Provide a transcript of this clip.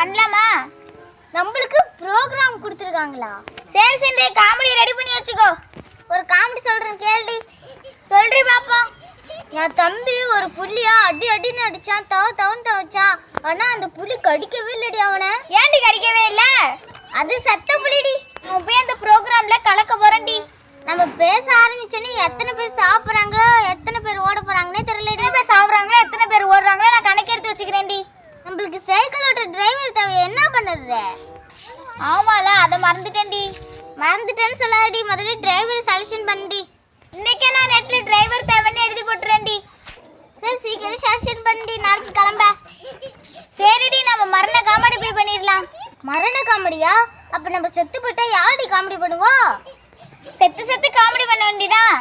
பண்ணலாமா? நம்மளுக்கு ப்ரோக்ராம் கொடுத்துருக்காங்களா? சரி சரி காமெடி ரெடி பண்ணி வச்சுக்கோ. ஒரு காமெடி சொல்றேன் கேள்டி. சொல்றி பாப்போம் என் தம்பி ஒரு புள்ளியா அடி அடின்னு அடிச்சான் தவ தவன் தவச்சான் ஆனா அந்த புலி கடிக்கவே இல்லடி அவனை. ஏன்டி கடிக்கவே இல்ல? அது சத்த புலிடி நம்ம போய் அந்த ப்ரோக்ராம்ல கலக்க போறேன்டி. நம்ம பேச ஓட்ட டிரைவர் என்ன பண்ணுற ஆமால அதை மறந்துட்டேன்டி. மறந்துட்டேன்னு சொல்லாதடி முதல்ல டிரைவர் செலெக்ஷன் பண்ணடி. இன்னைக்கே நான் நெட்ல டிரைவர் தேவைன்னு எழுதி போட்டுறேன்டி. சரி சீக்கிரம் செலக்ஷன் பண்ணி நாளைக்கு கிளம்ப. சரிடி நம்ம மரண காமெடி போய் பண்ணிடலாம். மரண காமெடியா அப்ப நம்ம செத்து போயிட்டா யாரடி காமெடி பண்ணுவோம் செத்து செத்து காமெடி பண்ண வேண்டிதான்